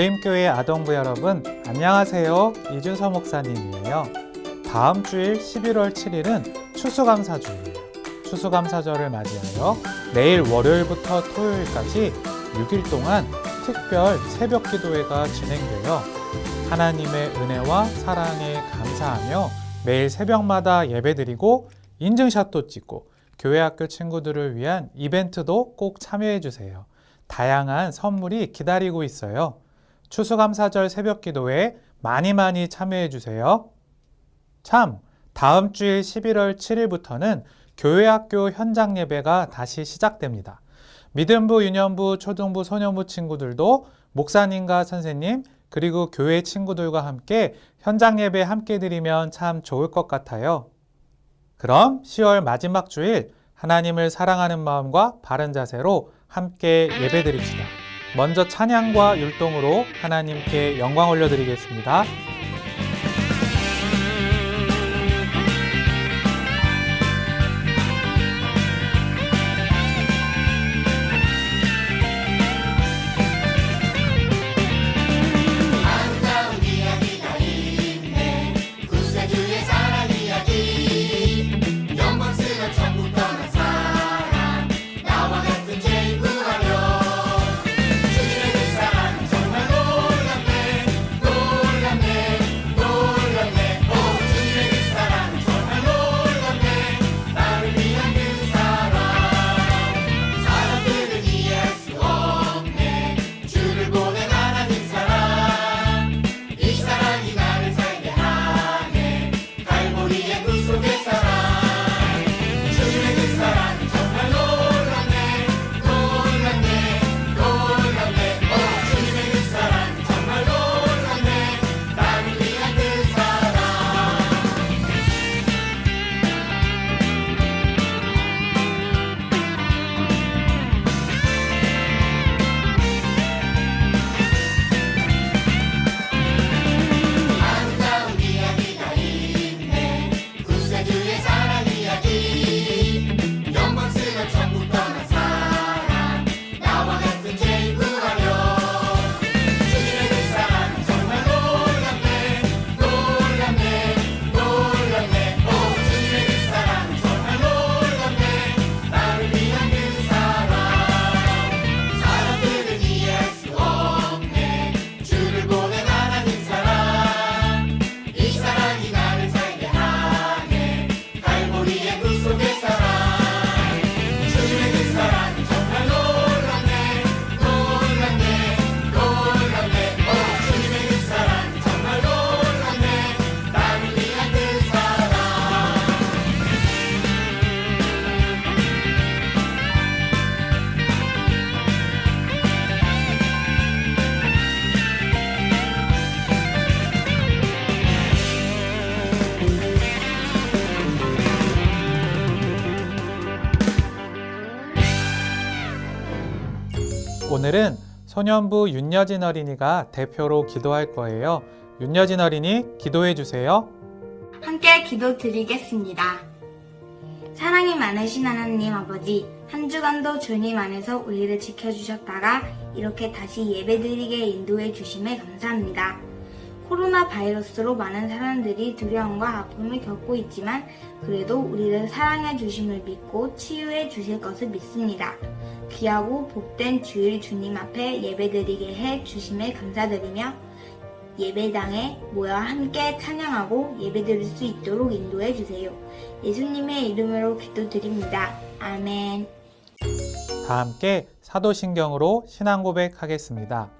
도림교회 아동부 여러분, 안녕하세요. 이준서 목사님이에요. 다음 주일 11월 7일은 추수감사주일이에요. 추수감사절을 맞이하여 내일 월요일부터 토요일까지 6일 동안 특별 새벽 기도회가 진행되어 하나님의 은혜와 사랑에 감사하며 매일 새벽마다 예배드리고 인증샷도 찍고 교회 학교 친구들을 위한 이벤트도 꼭 참여해 주세요. 다양한 선물이 기다리고 있어요. 추수감사절 새벽 기도에 많이 많이 참여해 주세요. 참, 다음 주일 11월 7일부터는 교회 학교 현장 예배가 다시 시작됩니다. 믿음부, 유년부, 초등부, 소년부 친구들도 목사님과 선생님, 그리고 교회 친구들과 함께 현장 예배 함께 드리면 참 좋을 것 같아요. 그럼 10월 마지막 주일 하나님을 사랑하는 마음과 바른 자세로 함께 예배 드립시다. 먼저 찬양과 율동으로 하나님께 영광 올려드리겠습니다. 오늘은 소년부 윤여진 어린이가 대표로 기도할 거예요. 윤여진 어린이 기도해 주세요. 함께 기도 드리겠습니다. 사랑이 많으신 하나님 아버지, 한 주간도 주님 안에서 우리를 지켜주셨다가 이렇게 다시 예배드리게 인도해 주심에 감사합니다. 코로나 바이러스로 많은 사람들이 두려움과 아픔을 겪고 있지만 그래도 우리를 사랑해 주심을 믿고 치유해 주실 것을 믿습니다. 귀하고 복된 주일 주님 앞에 예배드리게 해 주심에 감사드리며 예배당에 모여 함께 찬양하고 예배드릴 수 있도록 인도해 주세요. 예수님의 이름으로 기도드립니다. 아멘. 다 함께 사도신경으로 신앙 고백하겠습니다.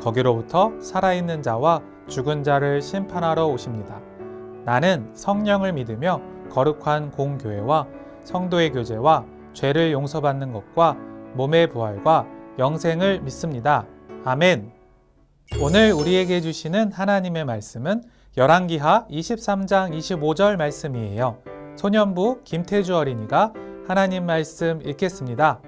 거기로부터 살아있는 자와 죽은 자를 심판하러 오십니다. 나는 성령을 믿으며 거룩한 공교회와 성도의 교제와 죄를 용서받는 것과 몸의 부활과 영생을 믿습니다. 아멘. 오늘 우리에게 주시는 하나님의 말씀은 열왕기하 23장 25절 말씀이에요. 소년부 김태주 어린이가 하나님 말씀 읽겠습니다.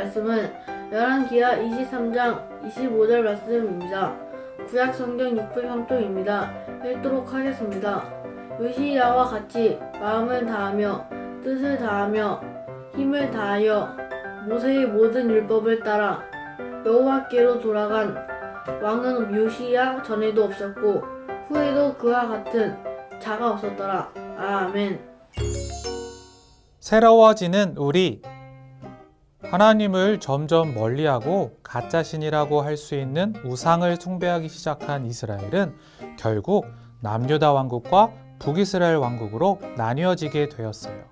말씀은 열왕기하 23장 25절 말씀입니다. 구약 성경 603쪽입니다. 읽도록 하겠습니다. 요시야와 같이 마음을 다하며 뜻을 다하며 힘을 다하여 모세의 모든 율법을 따라 여호와께로 돌아간 왕은 요시야 전에도 없었고 후에도 그와 같은 자가 없었더라. 아멘. 새로워지는 우리 하나님을 점점 멀리하고 가짜 신이라고 할 수 있는 우상을 숭배하기 시작한 이스라엘은 결국 남유다 왕국과 북이스라엘 왕국으로 나뉘어지게 되었어요.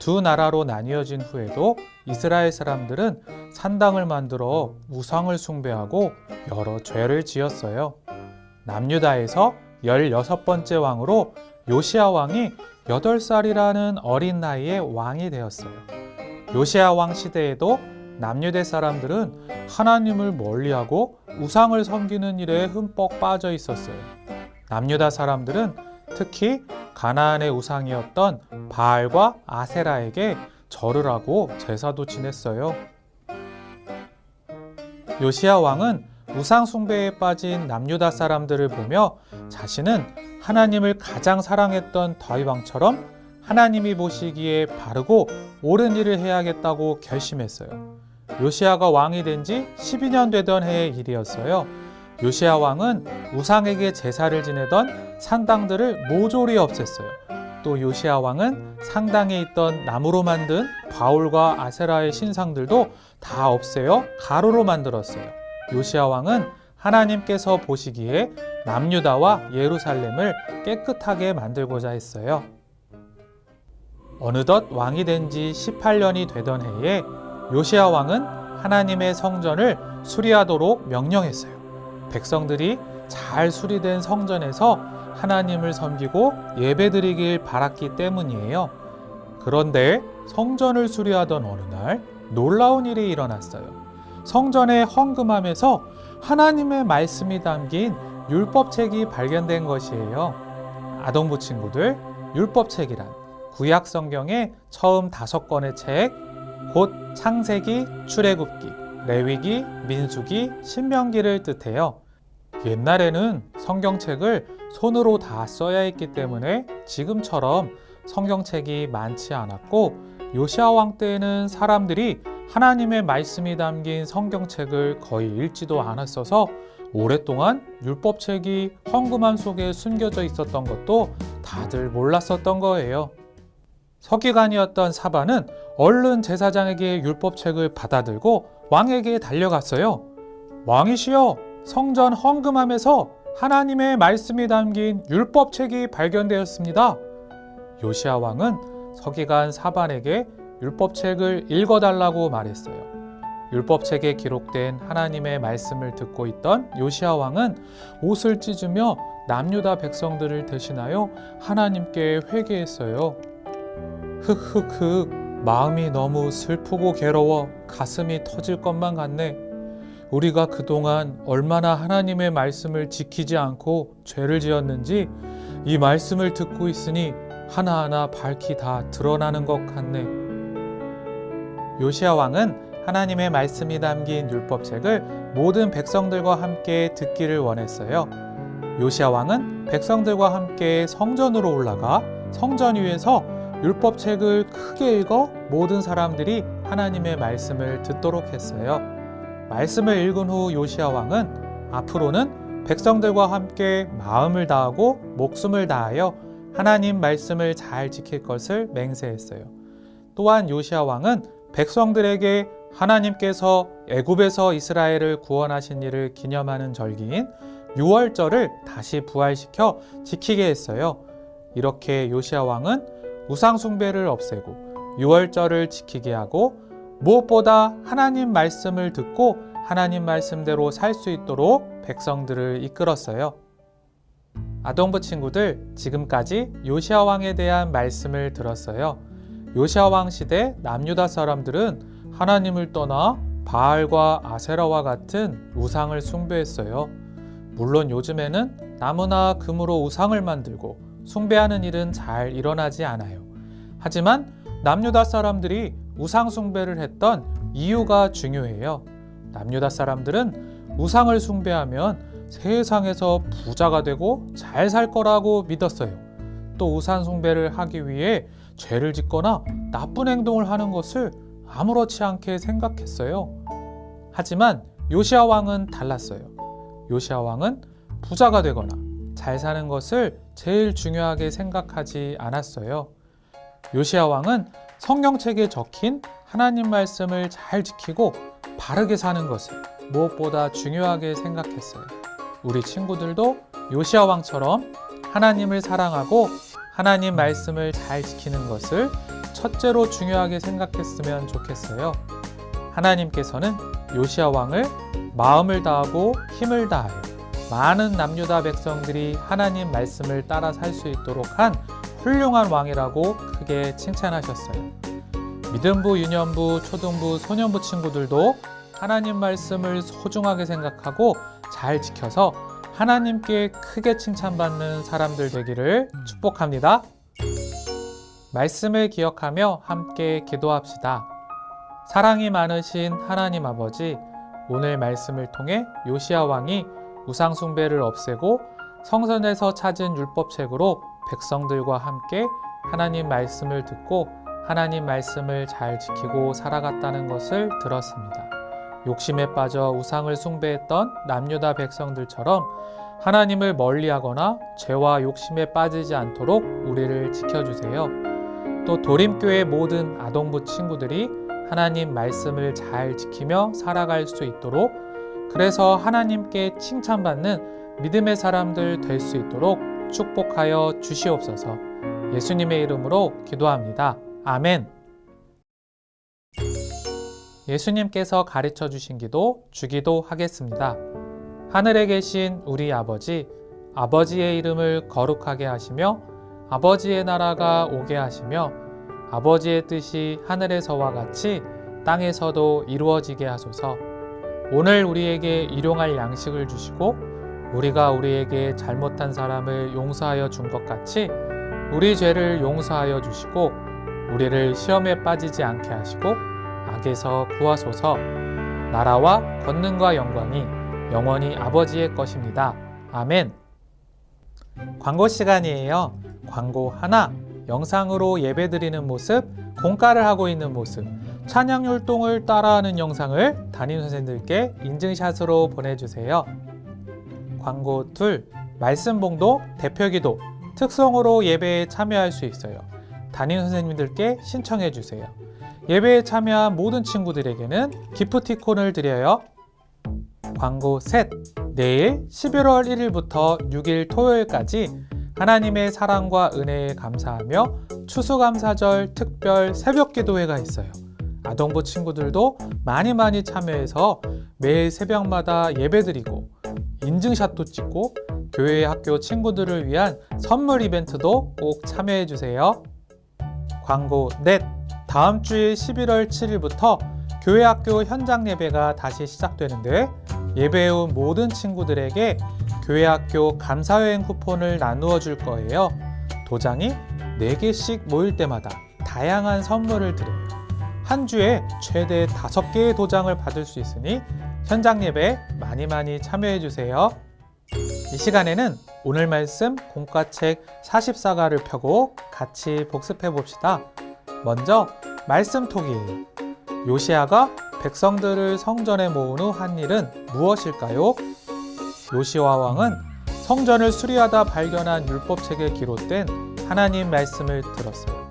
두 나라로 나뉘어진 후에도 이스라엘 사람들은 산당을 만들어 우상을 숭배하고 여러 죄를 지었어요. 남유다에서 16번째 왕으로 요시아 왕이 8살이라는 어린 나이에 왕이 되었어요. 요시아 왕 시대에도 남유대 사람들은 하나님을 멀리하고 우상을 섬기는 일에 흠뻑 빠져 있었어요. 남유다 사람들은 특히 가나안의 우상이었던 바알과 아세라에게 절을 하고 제사도 지냈어요. 요시아 왕은 우상 숭배에 빠진 남유다 사람들을 보며 자신은 하나님을 가장 사랑했던 다윗 왕처럼 하나님이 보시기에 바르고 옳은 일을 해야겠다고 결심했어요. 요시아가 왕이 된 지 12년 되던 해의 일이었어요. 요시아 왕은 우상에게 제사를 지내던 산당들을 모조리 없앴어요. 또 요시아 왕은 상당에 있던 나무로 만든 바울과 아세라의 신상들도 다 없애어 가루로 만들었어요. 요시아 왕은 하나님께서 보시기에 남유다와 예루살렘을 깨끗하게 만들고자 했어요. 어느덧 왕이 된 지 18년이 되던 해에 요시아 왕은 하나님의 성전을 수리하도록 명령했어요. 백성들이 잘 수리된 성전에서 하나님을 섬기고 예배드리길 바랐기 때문이에요. 그런데 성전을 수리하던 어느 날 놀라운 일이 일어났어요. 성전의 헌금함에서 하나님의 말씀이 담긴 율법책이 발견된 것이에요. 아동부 친구들, 율법책이란 구약 성경의 처음 다섯 권의 책, 곧 창세기, 출애굽기, 레위기, 민수기, 신명기를 뜻해요. 옛날에는 성경책을 손으로 다 써야 했기 때문에 지금처럼 성경책이 많지 않았고 요시아 왕 때에는 사람들이 하나님의 말씀이 담긴 성경책을 거의 읽지도 않았어서 오랫동안 율법책이 헌금함 속에 숨겨져 있었던 것도 다들 몰랐었던 거예요. 서기관이었던 사바는 얼른 제사장에게 율법책을 받아들고 왕에게 달려갔어요. 왕이시여, 성전 헌금함에서 하나님의 말씀이 담긴 율법책이 발견되었습니다. 요시아 왕은 서기관 사반에게 율법책을 읽어달라고 말했어요. 율법책에 기록된 하나님의 말씀을 듣고 있던 요시아 왕은 옷을 찢으며 남유다 백성들을 대신하여 하나님께 회개했어요. 흑흑흑 마음이 너무 슬프고 괴로워 가슴이 터질 것만 같네. 우리가 그동안 얼마나 하나님의 말씀을 지키지 않고 죄를 지었는지 이 말씀을 듣고 있으니 하나하나 밝히 다 드러나는 것 같네. 요시아 왕은 하나님의 말씀이 담긴 율법책을 모든 백성들과 함께 듣기를 원했어요. 요시아 왕은 백성들과 함께 성전으로 올라가 성전 위에서 율법책을 크게 읽어 모든 사람들이 하나님의 말씀을 듣도록 했어요. 말씀을 읽은 후 요시아 왕은 앞으로는 백성들과 함께 마음을 다하고 목숨을 다하여 하나님 말씀을 잘 지킬 것을 맹세했어요. 또한 요시아 왕은 백성들에게 하나님께서 애굽에서 이스라엘을 구원하신 일을 기념하는 절기인 유월절을 다시 부활시켜 지키게 했어요. 이렇게 요시아 왕은 우상 숭배를 없애고 유월절을 지키게 하고 무엇보다 하나님 말씀을 듣고 하나님 말씀대로 살 수 있도록 백성들을 이끌었어요. 아동부 친구들, 지금까지 요시아 왕에 대한 말씀을 들었어요. 요시아 왕 시대 남유다 사람들은 하나님을 떠나 바알과 아세라와 같은 우상을 숭배했어요. 물론 요즘에는 나무나 금으로 우상을 만들고 숭배하는 일은 잘 일어나지 않아요. 하지만 남유다 사람들이 우상 숭배를 했던 이유가 중요해요. 남유다 사람들은 우상을 숭배하면 세상에서 부자가 되고 잘 살 거라고 믿었어요. 또 우상 숭배를 하기 위해 죄를 짓거나 나쁜 행동을 하는 것을 아무렇지 않게 생각했어요. 하지만 요시아 왕은 달랐어요. 요시아 왕은 부자가 되거나 잘 사는 것을 제일 중요하게 생각하지 않았어요. 요시아 왕은 성경책에 적힌 하나님 말씀을 잘 지키고 바르게 사는 것을 무엇보다 중요하게 생각했어요. 우리 친구들도 요시아 왕처럼 하나님을 사랑하고 하나님 말씀을 잘 지키는 것을 첫째로 중요하게 생각했으면 좋겠어요. 하나님께서는 요시아 왕을 마음을 다하고 힘을 다하여 많은 남유다 백성들이 하나님 말씀을 따라 살 수 있도록 한 훌륭한 왕이라고 크게 칭찬하셨어요. 믿음부, 유년부, 초등부, 소년부 친구들도 하나님 말씀을 소중하게 생각하고 잘 지켜서 하나님께 크게 칭찬받는 사람들 되기를 축복합니다. 말씀을 기억하며 함께 기도합시다. 사랑이 많으신 하나님 아버지, 오늘 말씀을 통해 요시아 왕이 우상숭배를 없애고 성전에서 찾은 율법책으로 백성들과 함께 하나님 말씀을 듣고 하나님 말씀을 잘 지키고 살아갔다는 것을 들었습니다. 욕심에 빠져 우상을 숭배했던 남유다 백성들처럼 하나님을 멀리하거나 죄와 욕심에 빠지지 않도록 우리를 지켜주세요. 또 도림교회 모든 아동부 친구들이 하나님 말씀을 잘 지키며 살아갈 수 있도록 그래서 하나님께 칭찬받는 믿음의 사람들 될 수 있도록 축복하여 주시옵소서. 예수님의 이름으로 기도합니다. 아멘. 예수님께서 가르쳐 주신 기도 주기도 하겠습니다. 하늘에 계신 우리 아버지, 아버지의 이름을 거룩하게 하시며 아버지의 나라가 오게 하시며 아버지의 뜻이 하늘에서와 같이 땅에서도 이루어지게 하소서. 오늘 우리에게 일용할 양식을 주시고 우리가 우리에게 잘못한 사람을 용서하여 준 것 같이 우리 죄를 용서하여 주시고 우리를 시험에 빠지지 않게 하시고 악에서 구하소서. 나라와 권능과 영광이 영원히 아버지의 것입니다. 아멘. 광고 시간이에요. 광고 하나. 영상으로 예배드리는 모습, 공가를 하고 있는 모습, 찬양 율동을 따라하는 영상을 담임 선생님들께 인증샷으로 보내주세요. 광고 둘. 말씀 봉도, 대표 기도, 특성으로 예배에 참여할 수 있어요. 담임 선생님들께 신청해 주세요. 예배에 참여한 모든 친구들에게는 기프티콘을 드려요. 광고 셋. 내일 11월 1일부터 6일 토요일까지 하나님의 사랑과 은혜에 감사하며 추수감사절 특별 새벽 기도회가 있어요. 아동부 친구들도 많이 많이 참여해서 매일 새벽마다 예배드리고 인증샷도 찍고 교회 학교 친구들을 위한 선물 이벤트도 꼭 참여해 주세요. 광고 넷. 다음 주일 11월 7일부터 교회 학교 현장 예배가 다시 시작되는데 예배해 온 모든 친구들에게 교회 학교 감사여행 쿠폰을 나누어 줄 거예요. 도장이 4개씩 모일 때마다 다양한 선물을 드려요. 한 주에 최대 5개의 도장을 받을 수 있으니 현장 예배 많이 많이 참여해 주세요. 이 시간에는 오늘 말씀 공과책 44가를 펴고 같이 복습해 봅시다. 먼저 말씀톡이에요. 요시아가 백성들을 성전에 모은 후 한 일은 무엇일까요? 요시와 왕은 성전을 수리하다 발견한 율법책에 기록된 하나님 말씀을 들었어요.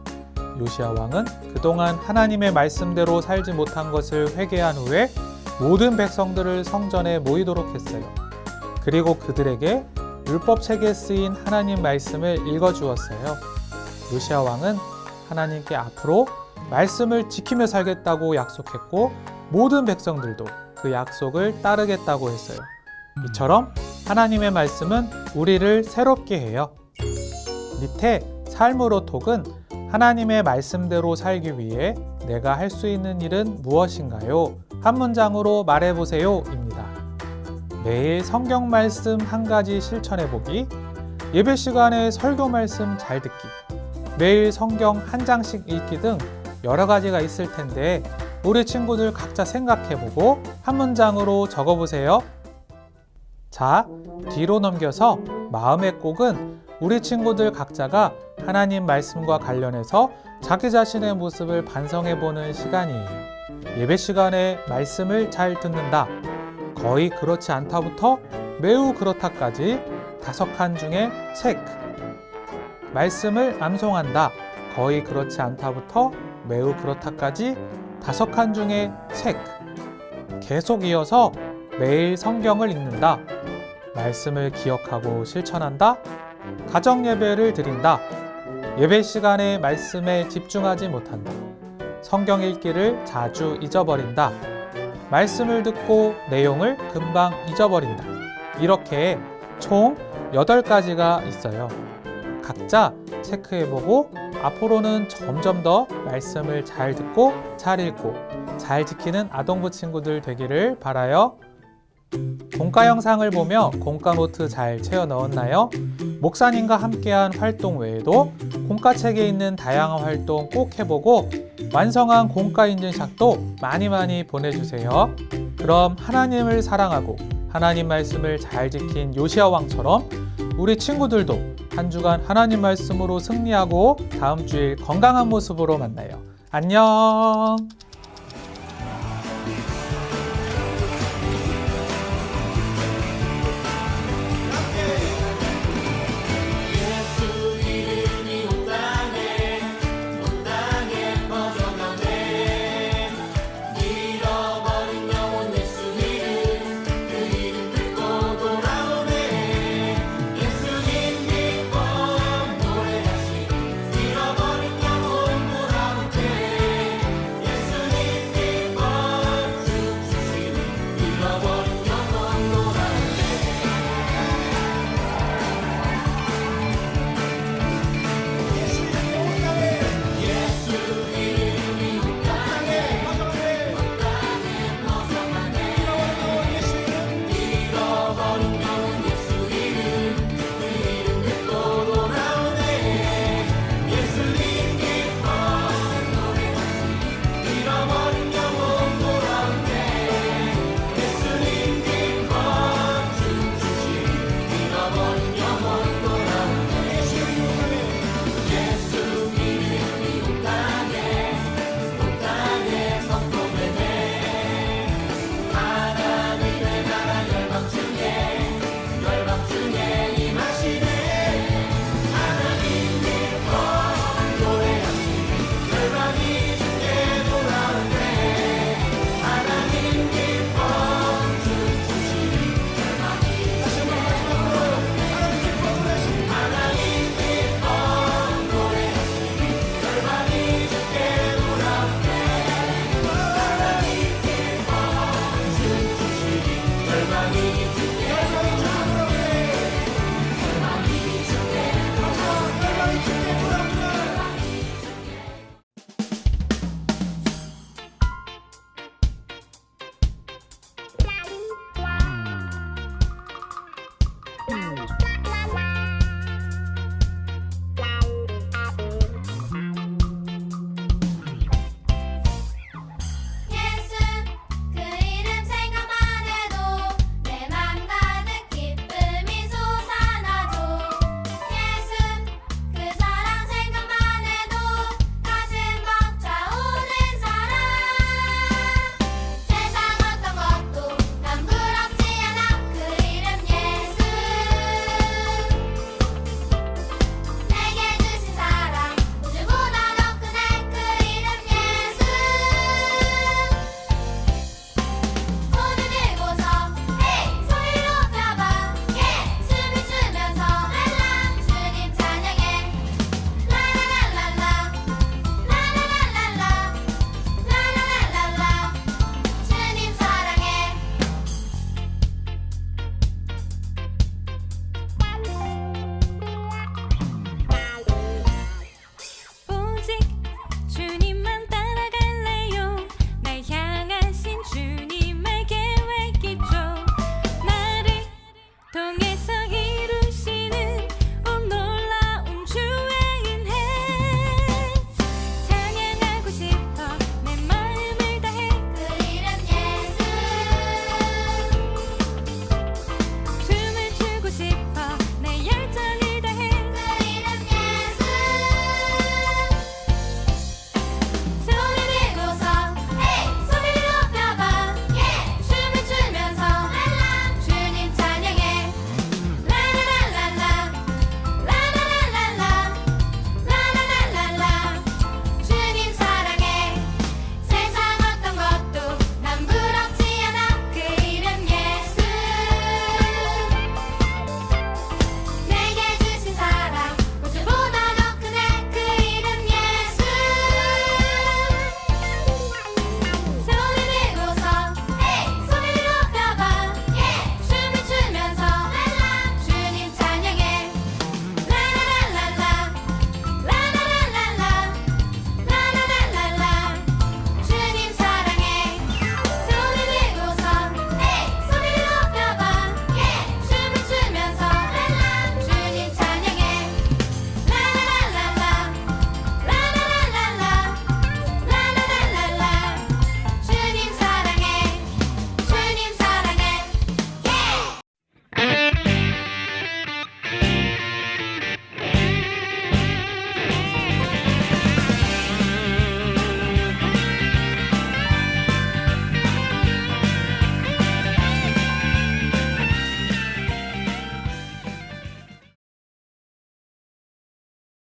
요시아 왕은 그동안 하나님의 말씀대로 살지 못한 것을 회개한 후에 모든 백성들을 성전에 모이도록 했어요. 그리고 그들에게 율법책에 쓰인 하나님 말씀을 읽어 주었어요. 요시아 왕은 하나님께 앞으로 말씀을 지키며 살겠다고 약속했고 모든 백성들도 그 약속을 따르겠다고 했어요. 이처럼 하나님의 말씀은 우리를 새롭게 해요. 밑에 삶으로 톡은 하나님의 말씀대로 살기 위해 내가 할 수 있는 일은 무엇인가요? 한 문장으로 말해보세요. 입니다. 매일 성경 말씀 한 가지 실천해 보기, 예배 시간에 설교 말씀 잘 듣기, 매일 성경 한 장씩 읽기 등 여러 가지가 있을 텐데 우리 친구들 각자 생각해 보고 한 문장으로 적어 보세요. 자, 뒤로 넘겨서 마음의 꼭은 우리 친구들 각자가 하나님 말씀과 관련해서 자기 자신의 모습을 반성해 보는 시간이에요. 예배 시간에 말씀을 잘 듣는다. 거의 그렇지 않다부터 매우 그렇다까지 다섯 칸 중에 체크. 말씀을 암송한다. 거의 그렇지 않다부터 매우 그렇다까지 다섯 칸 중에 체크. 계속 이어서 매일 성경을 읽는다. 말씀을 기억하고 실천한다. 가정 예배를 드린다. 예배 시간에 말씀에 집중하지 못한다. 성경 읽기를 자주 잊어버린다. 말씀을 듣고 내용을 금방 잊어버린다. 이렇게 총 8가지가 있어요. 각자 체크해보고 앞으로는 점점 더 말씀을 잘 듣고 잘 읽고 잘 지키는 아동부 친구들 되기를 바라요. 공과 영상을 보며 공과 노트 잘 채워 넣었나요? 목사님과 함께한 활동 외에도 공과 책에 있는 다양한 활동 꼭 해보고 완성한 공과 인증샷도 많이 많이 보내주세요. 그럼 하나님을 사랑하고 하나님 말씀을 잘 지킨 요시아 왕처럼 우리 친구들도 한 주간 하나님 말씀으로 승리하고 다음 주일 건강한 모습으로 만나요. 안녕!